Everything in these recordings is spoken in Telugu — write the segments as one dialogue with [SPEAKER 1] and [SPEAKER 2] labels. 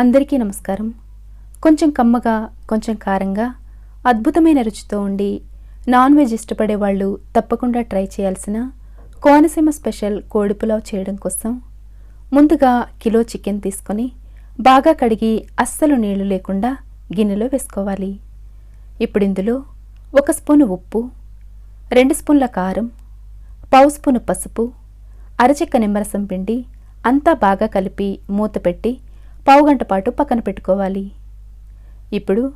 [SPEAKER 1] అందరికీ నమస్కారం. కొంచెం కమ్మగా కొంచెం కారంగా అద్భుతమైన రుచితో ఉండి నాన్ వెజ్ ఇష్టపడే వాళ్ళు తప్పకుండా ట్రై చేయాల్సిన కోనసీమ స్పెషల్ కోడి పులావ్ చేయడం కోసం ముందుగా కిలో చికెన్ తీసుకొని బాగా కడిగి అస్సలు నీళ్ళు లేకుండా గిన్నెలో వేసుకోవాలి. ఇప్పుడు ఇందులో ఒక స్పూను ఉప్పు రెండు స్పూన్ల కారం పావు స్పూను పసుపు అరచెక్క నిమ్మరసం పిండి అంతా బాగా కలిపి మూత పెట్టి పావుగంట పాటు పక్కన పెట్టుకోవాలి. ఇప్పుడు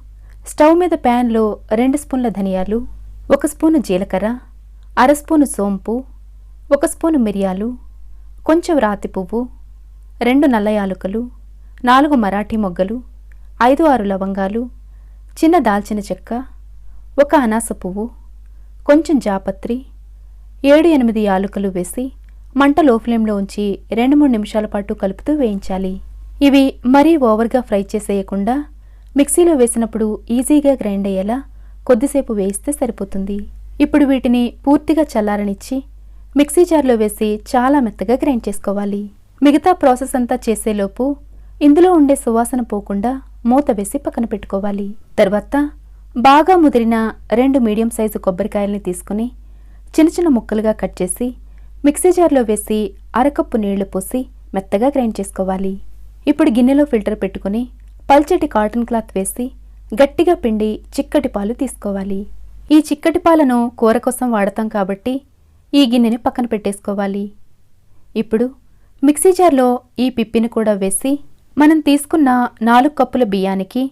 [SPEAKER 1] స్టవ్ మీద ప్యాన్లో రెండు స్పూన్ల ధనియాలు ఒక స్పూను జీలకర్ర అర స్పూను సోంపు ఒక స్పూను మిరియాలు కొంచెం రాతి పువ్వు రెండు నల్ల యాలుకలు నాలుగు మరాఠీ మొగ్గలు ఐదు ఆరు లవంగాలు చిన్న దాల్చిన చెక్క ఒక అనాస పువ్వు కొంచెం జాపత్రి ఏడు ఎనిమిది యాలుకలు వేసి మంట లో ఫ్లేమ్లో ఉంచి రెండు మూడు నిమిషాల పాటు కలుపుతూ వేయించాలి. ఇవి మరీ ఓవర్గా ఫ్రై చేసేయకుండా మిక్సీలో వేసినప్పుడు ఈజీగా గ్రైండ్ అయ్యేలా కొద్దిసేపు వేయిస్తే సరిపోతుంది. ఇప్పుడు వీటిని పూర్తిగా చల్లారనిచ్చి మిక్సీ జార్లో వేసి చాలా మెత్తగా గ్రైండ్ చేసుకోవాలి. మిగతా ప్రాసెస్ అంతా చేసేలోపు ఇందులో ఉండే సువాసన పోకుండా మూత వేసి పక్కన పెట్టుకోవాలి. తర్వాత బాగా ముదిరిన రెండు మీడియం సైజు కొబ్బరికాయల్ని తీసుకుని చిన్న చిన్న ముక్కలుగా కట్ చేసి మిక్సీ జార్లో వేసి అరకప్పు నీళ్ళు పోసి మెత్తగా గ్రైండ్ చేసుకోవాలి. ఇప్పుడు గిన్నెలో ఫిల్టర్ పెట్టుకుని పల్చటి కాటన్ క్లాత్ వేసి గట్టిగా పిండి చిక్కటి పాలు తీసుకోవాలి. ఈ చిక్కటి పాలను కూర కోసం వాడతాం కాబట్టి ఈ గిన్నెని పక్కన పెట్టేసుకోవాలి. ఇప్పుడు మిక్సీ జార్లో ఈ పిప్పిని కూడా వేసి మనం తీసుకున్న నాలుగు కప్పుల బియ్యానికి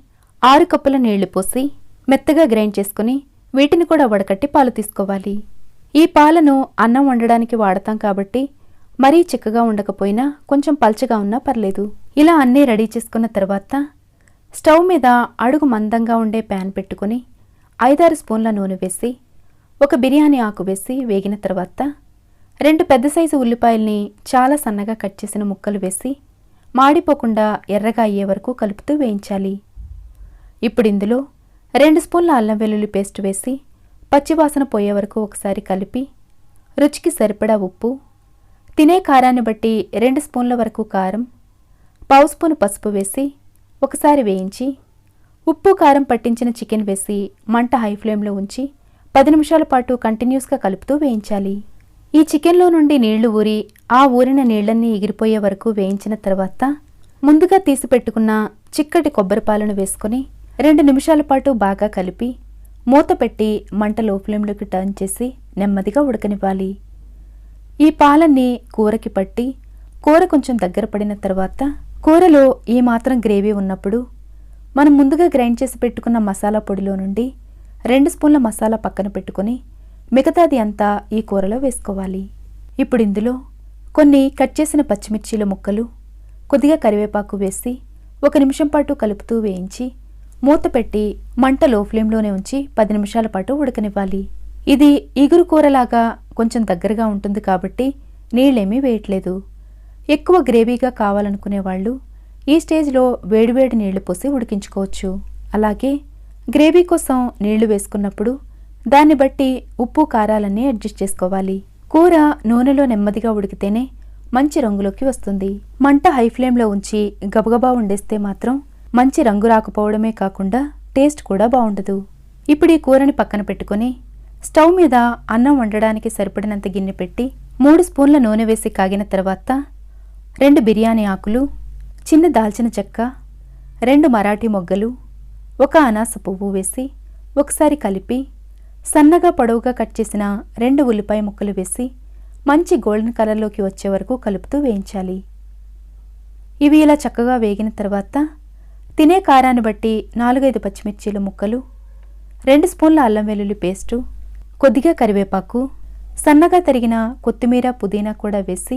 [SPEAKER 1] ఆరు కప్పుల నీళ్ళు పోసి మెత్తగా గ్రైండ్ చేసుకుని వీటిని కూడా వడకట్టి పాలు తీసుకోవాలి. ఈ పాలను అన్నం వండడానికి వాడతాం కాబట్టి మరీ చిక్కగా ఉండకపోయినా కొంచెం పల్చగా ఉన్నా పర్లేదు. ఇలా అన్నీ రెడీ చేసుకున్న తర్వాత స్టవ్ మీద అడుగు మందంగా ఉండే ప్యాన్ పెట్టుకుని ఐదారు స్పూన్ల నూనె వేసి ఒక బిర్యానీ ఆకు వేసి వేగిన తర్వాత రెండు పెద్ద సైజు ఉల్లిపాయల్ని చాలా సన్నగా కట్ చేసిన ముక్కలు వేసి మాడిపోకుండా ఎర్రగా అయ్యే వరకు కలుపుతూ వేయించాలి. ఇప్పుడు ఇందులో రెండు స్పూన్ల అల్లం వెల్లుల్లి పేస్ట్ వేసి పచ్చివాసన పోయే వరకు ఒకసారి కలిపి రుచికి సరిపడా ఉప్పు తినే కారాన్ని బట్టి రెండు స్పూన్ల వరకు కారం పావు స్పూన్ పసుపు వేసి ఒకసారి వేయించి ఉప్పు కారం పట్టించిన చికెన్ వేసి మంట హై ఫ్లేమ్లో ఉంచి పది నిమిషాల పాటు కంటిన్యూస్గా కలుపుతూ వేయించాలి. ఈ చికెన్లో నుండి నీళ్ళు ఊరి ఆ ఊరిన నీళ్ళన్నీ ఎగిరిపోయే వరకు వేయించిన తర్వాత ముందుగా తీసి పెట్టుకున్న చిక్కటి కొబ్బరి పాలను వేసుకొని రెండు నిమిషాల పాటు బాగా కలిపి మూత పెట్టి మంట లో ఫ్లేమ్లోకి టర్న్ చేసి నెమ్మదిగా ఉడకనివ్వాలి. ఈ పాలన్నీ కూరకి పట్టి కూర కొంచెం దగ్గర పడిన తర్వాత కూరలో ఈ మాత్రం గ్రేవీ ఉన్నప్పుడు మనం ముందుగా గ్రైండ్ చేసి పెట్టుకున్న మసాలా పొడిలో నుండి రెండు స్పూన్ల మసాలా పక్కన పెట్టుకొని మిగతాది అంతా ఈ కూరలో వేసుకోవాలి. ఇప్పుడు ఇందులో కొన్ని కట్ చేసిన పచ్చిమిర్చీల ముక్కలు కొద్దిగా కరివేపాకు వేసి ఒక నిమిషం పాటు కలుపుతూ వేయించి మూత పెట్టి మంట లో ఫ్లేమ్లోనే ఉంచి పది నిమిషాల పాటు ఉడకనివ్వాలి. ఇది ఇగురు కూరలాగా కొంచెం దగ్గరగా ఉంటుంది కాబట్టి నీళ్ళేమీ వేయట్లేదు. ఎక్కువ గ్రేవీగా కావాలనుకునే వాళ్ళు ఈ స్టేజ్లో వేడివేడి నీళ్ళు పోసి ఉడికించుకోవచ్చు. అలాగే గ్రేవీ కోసం నీళ్ళు వేసుకున్నప్పుడు దాన్ని బట్టి ఉప్పు కారాలన్నీ అడ్జస్ట్ చేసుకోవాలి. కూర నూనెలో నెమ్మదిగా ఉడికితేనే మంచి రంగులోకి వస్తుంది. మంట హై ఫ్లేమ్లో ఉంచి గబగబా వండేస్తే మాత్రం మంచి రంగు రాకపోవడమే కాకుండా టేస్ట్ కూడా బాగుండదు. ఇప్పుడు ఈ కూరని పక్కన పెట్టుకొని స్టవ్ మీద అన్నం వండడానికి సరిపడినంత గిన్నె పెట్టి మూడు స్పూన్ల నూనె వేసి కాగిన తర్వాత రెండు బిర్యానీ ఆకులు చిన్న దాల్చిన చెక్క రెండు మరాఠీ మొగ్గలు ఒక అనాస పువ్వు వేసి ఒకసారి కలిపి సన్నగా పొడవుగా కట్ చేసిన రెండు ఉల్లిపాయ ముక్కలు వేసి మంచి గోల్డెన్ కలర్లోకి వచ్చే వరకు కలుపుతూ వేయించాలి. ఇవి ఇలా చక్కగా వేగిన తర్వాత తినే కారాన్ని బట్టి నాలుగైదు పచ్చిమిర్చీల ముక్కలు రెండు స్పూన్ల అల్లం వెల్లుల్లి పేస్టు కొద్దిగా కరివేపాకు సన్నగా తరిగిన కొత్తిమీర పుదీనా కూడా వేసి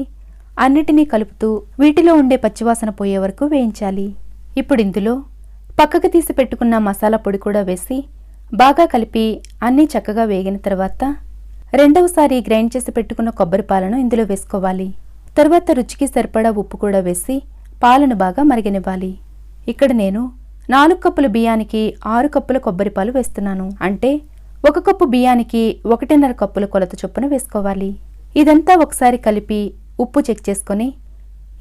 [SPEAKER 1] అన్నిటినీ కలుపుతూ వీటిలో ఉండే పచ్చివాసన పోయే వరకు వేయించాలి. ఇప్పుడు ఇందులో పక్కకు తీసి పెట్టుకున్న మసాలా పొడి కూడా వేసి బాగా కలిపి అన్నీ చక్కగా వేగిన తర్వాత రెండవసారి గ్రైండ్ చేసి పెట్టుకున్న కొబ్బరి పాలను ఇందులో వేసుకోవాలి. తర్వాత రుచికి సరిపడా ఉప్పు కూడా వేసి పాలను బాగా మరిగనివ్వాలి. ఇక్కడ నేను నాలుగు కప్పుల బియ్యానికి ఆరు కప్పుల కొబ్బరి పాలు వేస్తున్నాను. అంటే ఒక కప్పు బియ్యానికి ఒకటిన్నర కప్పుల కొలత చొప్పున వేసుకోవాలి. ఇదంతా ఒకసారి కలిపి ఉప్పు చెక్ చేసుకొని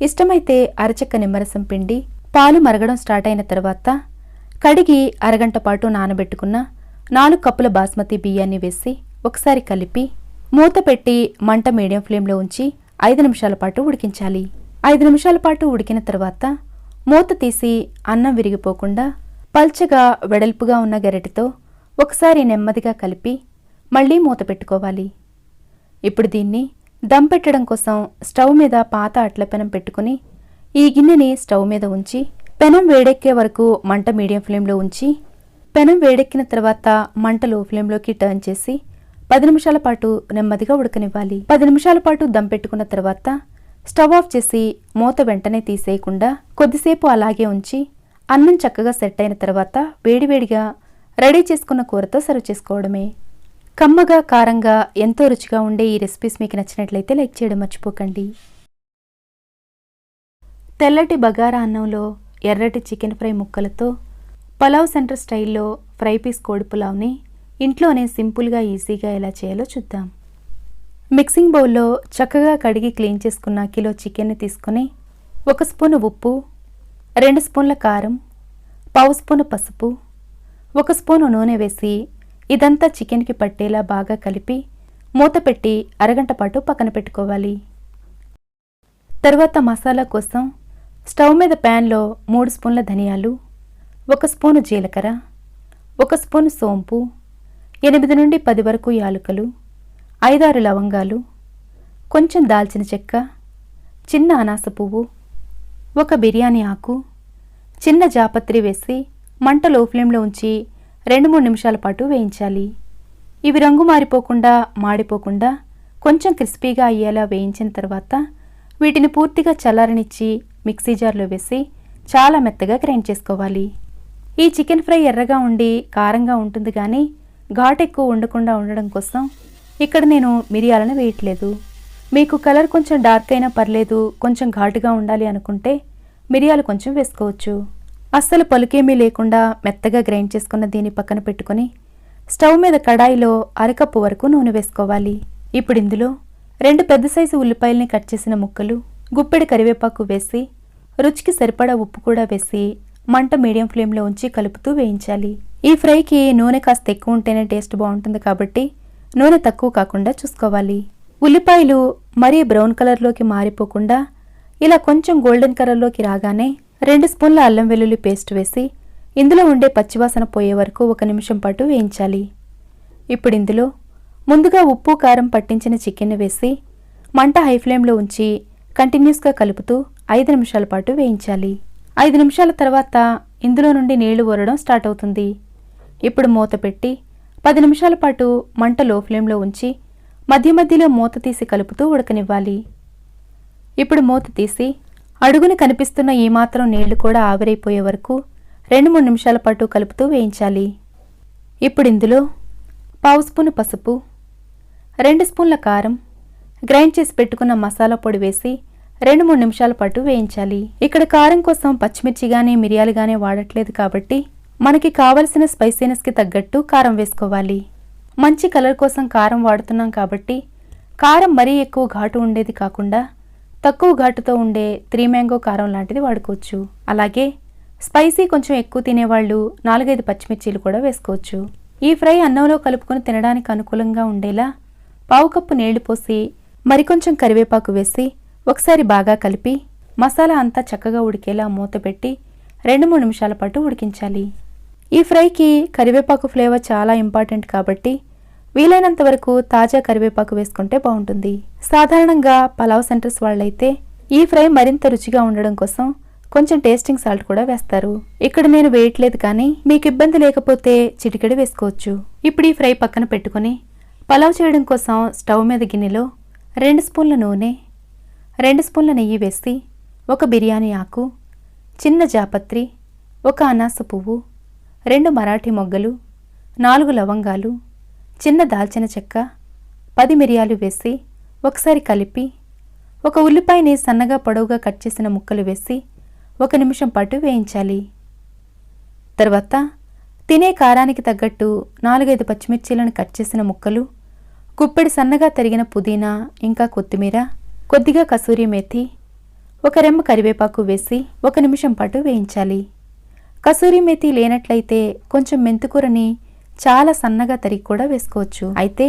[SPEAKER 1] ఇష్టమైతే అరచెక్క నిమ్మరసం పిండి పాలు మరగడం స్టార్ట్ అయిన తర్వాత కడిగి అరగంట పాటు నానబెట్టుకున్న నాలుగు కప్పుల బాస్మతి బియ్యాన్ని వేసి ఒకసారి కలిపి మూత పెట్టి మంట మీడియం ఫ్లేమ్లో ఉంచి ఐదు నిమిషాల పాటు ఉడికించాలి. ఐదు నిమిషాల పాటు ఉడికిన తర్వాత మూత తీసి అన్నం విరిగిపోకుండా పల్చగా వెడల్పుగా ఉన్న గరిటెతో ఒకసారి నెమ్మదిగా కలిపి మళ్ళీ మూత పెట్టుకోవాలి. ఇప్పుడు దీన్ని దమ్ పెట్టడం కోసం స్టవ్ మీద పాత అట్ల పెనం పెట్టుకుని ఈ గిన్నెని స్టవ్ మీద ఉంచి పెనం వేడెక్కే వరకు మంట మీడియం ఫ్లేమ్లో ఉంచి పెనం వేడెక్కిన తర్వాత మంట లో ఫ్లేమ్లోకి టర్న్ చేసి పది నిమిషాల పాటు నెమ్మదిగా ఉడకనివ్వాలి. పది నిమిషాల పాటు దమ్ పెట్టుకున్న తర్వాత స్టవ్ ఆఫ్ చేసి మూత వెంటనే తీసేయకుండా కొద్దిసేపు అలాగే ఉంచి అన్నం చక్కగా సెట్ అయిన తర్వాత వేడివేడిగా రెడీ చేసుకున్న కూరతో సర్వ్ చేసుకోవడమే. కమ్మగా కారంగా ఎంతో రుచిగా ఉండే ఈ రెసిపీస్ మీకు నచ్చినట్లయితే లైక్ చేయడం మర్చిపోకండి. తెల్లటి బగారా అన్నంలో ఎర్రటి చికెన్ ఫ్రై ముక్కలతో పలావ్ సెంటర్ స్టైల్లో ఫ్రై పీస్ కోడి పులావ్ని ఇంట్లోనే సింపుల్గా ఈజీగా ఎలా చేయాలో చూద్దాం. మిక్సింగ్ బౌల్లో చక్కగా కడిగి క్లీన్ చేసుకున్న కిలో చికెన్ని తీసుకుని ఒక స్పూను ఉప్పు రెండు స్పూన్ల కారం పావు స్పూను పసుపు ఒక స్పూను నూనె వేసి ఇదంతా చికెన్కి పట్టేలా బాగా కలిపి మూత పెట్టి అరగంట పాటు పక్కన పెట్టుకోవాలి. తర్వాత మసాలా కోసం స్టవ్ మీద ప్యాన్లో మూడు స్పూన్ల ధనియాలు ఒక స్పూను జీలకర్ర ఒక స్పూను సోంపు ఎనిమిది నుండి పది వరకు యాలుకలు ఐదారు లవంగాలు కొంచెం దాల్చిన చెక్క చిన్న అనాస పువ్వు ఒక బిర్యానీ ఆకు చిన్న జాపత్రి వేసి మంట లో ఫ్లేమ్లో ఉంచి రెండు మూడు నిమిషాల పాటు వేయించాలి. ఇవి రంగు మారిపోకుండా మాడిపోకుండా కొంచెం క్రిస్పీగా అయ్యేలా వేయించిన తర్వాత వీటిని పూర్తిగా చల్లారనిచ్చి మిక్సీ జార్లో వేసి చాలా మెత్తగా గ్రైండ్ చేసుకోవాలి. ఈ చికెన్ ఫ్రై ఎర్రగా ఉండి కారంగా ఉంటుంది కానీ ఘాట్ ఎక్కువ ఉండకుండా ఉండడం కోసం ఇక్కడ నేను మిరియాలను వేయట్లేదు. మీకు కలర్ కొంచెం డార్క్ అయినా పర్లేదు కొంచెం ఘాటుగా ఉండాలి అనుకుంటే మిరియాలు కొంచెం వేసుకోవచ్చు. అస్సలు పలుకేమీ లేకుండా మెత్తగా గ్రైండ్ చేసుకున్న దీన్ని పక్కన పెట్టుకొని స్టవ్ మీద కడాయిలో అరకప్పు వరకు నూనె వేసుకోవాలి. ఇప్పుడు ఇందులో రెండు పెద్ద సైజు ఉల్లిపాయల్ని కట్ చేసిన ముక్కలు గుప్పెడు కరివేపాకు వేసి రుచికి సరిపడా ఉప్పు కూడా వేసి మంట మీడియం ఫ్లేమ్లో ఉంచి కలుపుతూ వేయించాలి. ఈ ఫ్రైకి నూనె కాస్త ఎక్కువ ఉంటేనే టేస్ట్ బాగుంటుంది కాబట్టి నూనె తక్కువ కాకుండా చూసుకోవాలి. ఉల్లిపాయలు మరీ బ్రౌన్ కలర్లోకి మారిపోకుండా ఇలా కొంచెం గోల్డెన్ కలర్లోకి రాగానే రెండు స్పూన్ల అల్లం వెల్లుల్లి పేస్ట్ వేసి ఇందులో ఉండే పచ్చివాసన పోయే వరకు ఒక నిమిషం పాటు వేయించాలి. ఇప్పుడు ఇందులో ముందుగా ఉప్పు కారం పట్టించిన చికెన్ వేసి మంట హై ఫ్లేమ్లో ఉంచి కంటిన్యూస్గా కలుపుతూ ఐదు నిమిషాల పాటు వేయించాలి. ఐదు నిమిషాల తర్వాత ఇందులో నుండి నీళ్ళు ఊరడం స్టార్ట్ అవుతుంది. ఇప్పుడు మూత పెట్టి పది నిమిషాల పాటు మంట లో ఫ్లేమ్లో ఉంచి మధ్య మధ్యలో మూత తీసి కలుపుతూ ఉడకనివ్వాలి. ఇప్పుడు మూత తీసి అడుగున కనిపిస్తున్న ఈ మాత్రం నీళ్ళు కూడా ఆవిరైపోయే వరకు రెండు మూడు నిమిషాల పాటు కలుపుతూ వేయించాలి. ఇప్పుడు ఇందులో పావు స్పూను పసుపు రెండు స్పూన్ల కారం గ్రైండ్ చేసి పెట్టుకున్న మసాలా పొడి వేసి రెండు మూడు నిమిషాల పాటు వేయించాలి. ఇక్కడ కారం కోసం పచ్చిమిర్చి గానీ మిరియాలు గానీ వాడట్లేదు కాబట్టి మనకి కావలసిన స్పైసీనెస్కి తగ్గట్టు కారం వేసుకోవాలి. మంచి కలర్ కోసం కారం వాడుతున్నాం కాబట్టి కారం మరీ ఎక్కువ ఘాటు ఉండేది కాకుండా తక్కువ ఘాటుతో ఉండే త్రీ మ్యాంగో కారం లాంటిది వాడుకోవచ్చు. అలాగే స్పైసీ కొంచెం ఎక్కువ తినేవాళ్ళు నాలుగైదు పచ్చిమిర్చీలు కూడా వేసుకోవచ్చు. ఈ ఫ్రై అన్నంలో కలుపుకొని తినడానికి అనుకూలంగా ఉండేలా పావు కప్పు నీళ్ళు పోసి మరికొంచెం కరివేపాకు వేసి ఒకసారి బాగా కలిపి మసాలా అంతా చక్కగా ఉడికేలా మూత పెట్టి రెండు మూడు నిమిషాల పాటు ఉడికించాలి. ఈ ఫ్రైకి కరివేపాకు ఫ్లేవర్ చాలా ఇంపార్టెంట్ కాబట్టి వీలైనంత వరకు తాజా కరివేపాకు వేసుకుంటే బాగుంటుంది. సాధారణంగా పలావ్ సెంటర్స్ వాళ్ళైతే ఈ ఫ్రై మరింత రుచిగా ఉండడం కోసం కొంచెం టేస్టింగ్ సాల్ట్ కూడా వేస్తారు. ఇక్కడ నేను వేయట్లేదు కానీ మీకు ఇబ్బంది లేకపోతే చిటికెడు వేసుకోవచ్చు. ఇప్పుడు ఈ ఫ్రై పక్కన పెట్టుకొని పలావ్ చేయడం కోసం స్టవ్ మీద గిన్నెలో రెండు స్పూన్ల నూనె రెండు స్పూన్ల నెయ్యి వేసి ఒక బిర్యానీ ఆకు చిన్న జాపత్రి ఒక అనాస పువ్వు రెండు మరాఠీ మొగ్గలు నాలుగు లవంగాలు చిన్న దాల్చిన చెక్క పది మిరియాలు వేసి ఒకసారి కలిపి ఒక ఉల్లిపాయని సన్నగా పొడవుగా కట్ చేసిన ముక్కలు వేసి ఒక నిమిషం పాటు వేయించాలి. తర్వాత తినే కారానికి తగ్గట్టు నాలుగైదు పచ్చిమిర్చీలను కట్ చేసిన ముక్కలు గుప్పెడి సన్నగా తరిగిన పుదీనా ఇంకా కొత్తిమీర కొద్దిగా కసూరి మేతి ఒక రెమ్మ కరివేపాకు వేసి ఒక నిమిషం పాటు వేయించాలి. కసూరి మేతి లేనట్లయితే కొంచెం మెంతుకూరని చాలా సన్నగా తరిగి కూడా వేసుకోవచ్చు. అయితే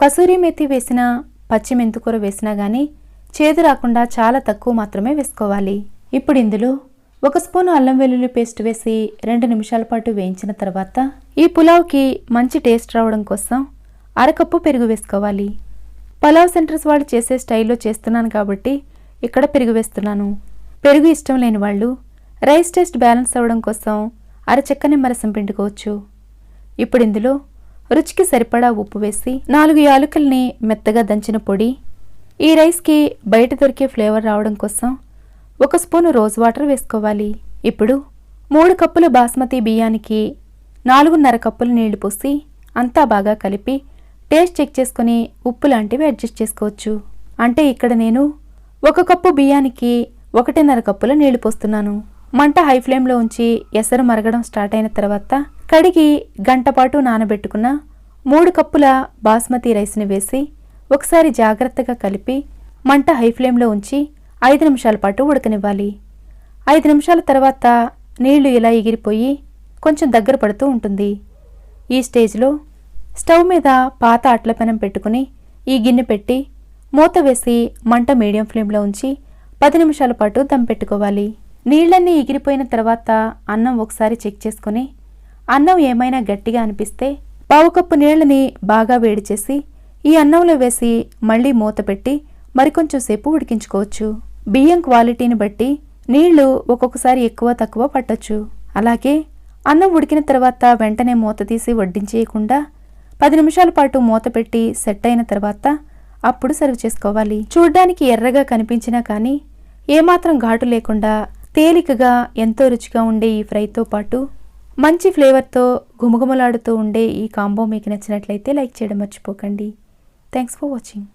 [SPEAKER 1] కసూరి మేతి వేసిన పచ్చి మెంతుకూర వేసినా కానీ చేదు రాకుండా చాలా తక్కువ మాత్రమే వేసుకోవాలి. ఇప్పుడు ఇందులో ఒక స్పూన్ అల్లం వెల్లుల్లి పేస్ట్ వేసి రెండు నిమిషాల పాటు వేయించిన తర్వాత ఈ పులావ్కి మంచి టేస్ట్ రావడం కోసం అరకప్పు పెరుగు వేసుకోవాలి. పలావ్ సెంటర్స్ వాళ్ళు చేసే స్టైల్లో చేస్తున్నాను కాబట్టి ఇక్కడ పెరుగు వేస్తున్నాను. పెరుగు ఇష్టం లేని వాళ్ళు రైస్ టేస్ట్ బ్యాలెన్స్ అవ్వడం కోసం అరచెక్క నిమ్మరసం పిండుకోవచ్చు ఇప్పుడు ఇందులో రుచికి సరిపడా ఉప్పు వేసి నాలుగు యాలకుల్ని మెత్తగా దంచిన పొడి ఈ రైస్కి బయట దొరికే ఫ్లేవర్ రావడం కోసం ఒక స్పూను రోజ్ వాటర్ వేసుకోవాలి. ఇప్పుడు మూడు కప్పుల బాస్మతి బియ్యానికి నాలుగున్నర కప్పులు నీళ్ళు పోసి అంతా బాగా కలిపి టేస్ట్ చెక్ చేసుకొని ఉప్పు లాంటివి అడ్జస్ట్ చేసుకోవచ్చు. అంటే ఇక్కడ నేను ఒక కప్పు బియ్యానికి ఒకటిన్నర కప్పుల నీళ్ళు పోస్తున్నాను. మంట హై ఫ్లేమ్లో ఉంచి ఎసరు మరగడం స్టార్ట్ అయిన తర్వాత కడిగి గంట పాటు నానబెట్టుకున్న మూడు కప్పుల బాస్మతి రైస్ని వేసి ఒకసారి జాగ్రత్తగా కలిపి మంట హై ఫ్లేమ్లో ఉంచి ఐదు నిమిషాల పాటు ఉడకనివ్వాలి. ఐదు నిమిషాల తర్వాత నీళ్ళు ఇలా ఎగిరిపోయి కొంచెం దగ్గర పడుతూ ఉంటుంది. ఈ స్టేజ్లో స్టవ్ మీద పాత అట్లపెనం పెట్టుకుని ఈ గిన్నె పెట్టి మూత వేసి మంట మీడియం ఫ్లేమ్లో ఉంచి పది నిమిషాల పాటు దమ్ పెట్టుకోవాలి. నీళ్ళన్నీ ఎగిరిపోయిన తర్వాత అన్నం ఒకసారి చెక్ చేసుకొని అన్నం ఏమైనా గట్టిగా అనిపిస్తే పావు కప్పు నీళ్ళని బాగా వేడి చేసి ఈ అన్నంలో వేసి మళ్ళీ మూత పెట్టి మరికొంచెం సేపు ఉడికించుకోవచ్చు. బియ్యం క్వాలిటీని బట్టి నీళ్ళు ఒక్కొక్కసారి ఎక్కువ తక్కువ పట్టొచ్చు. అలాగే అన్నం ఉడికిన తర్వాత వెంటనే మూత తీసి వడ్డించేయకుండా పది నిమిషాల పాటు మూత పెట్టి సెట్ అయిన తర్వాత అప్పుడు సర్వ్ చేసుకోవాలి. చూడ్డానికి ఎర్రగా కనిపించినా కానీ ఏమాత్రం ఘాటు లేకుండా తేలికగా ఎంతో రుచిగా ఉండే ఈ ఫ్రైతో పాటు మంచి ఫ్లేవర్తో గుమగుమలాడుతూ ఉండే ఈ కాంబో మీకు నచ్చినట్లయితే లైక్ చేయడం మర్చిపోకండి. Thanks for watching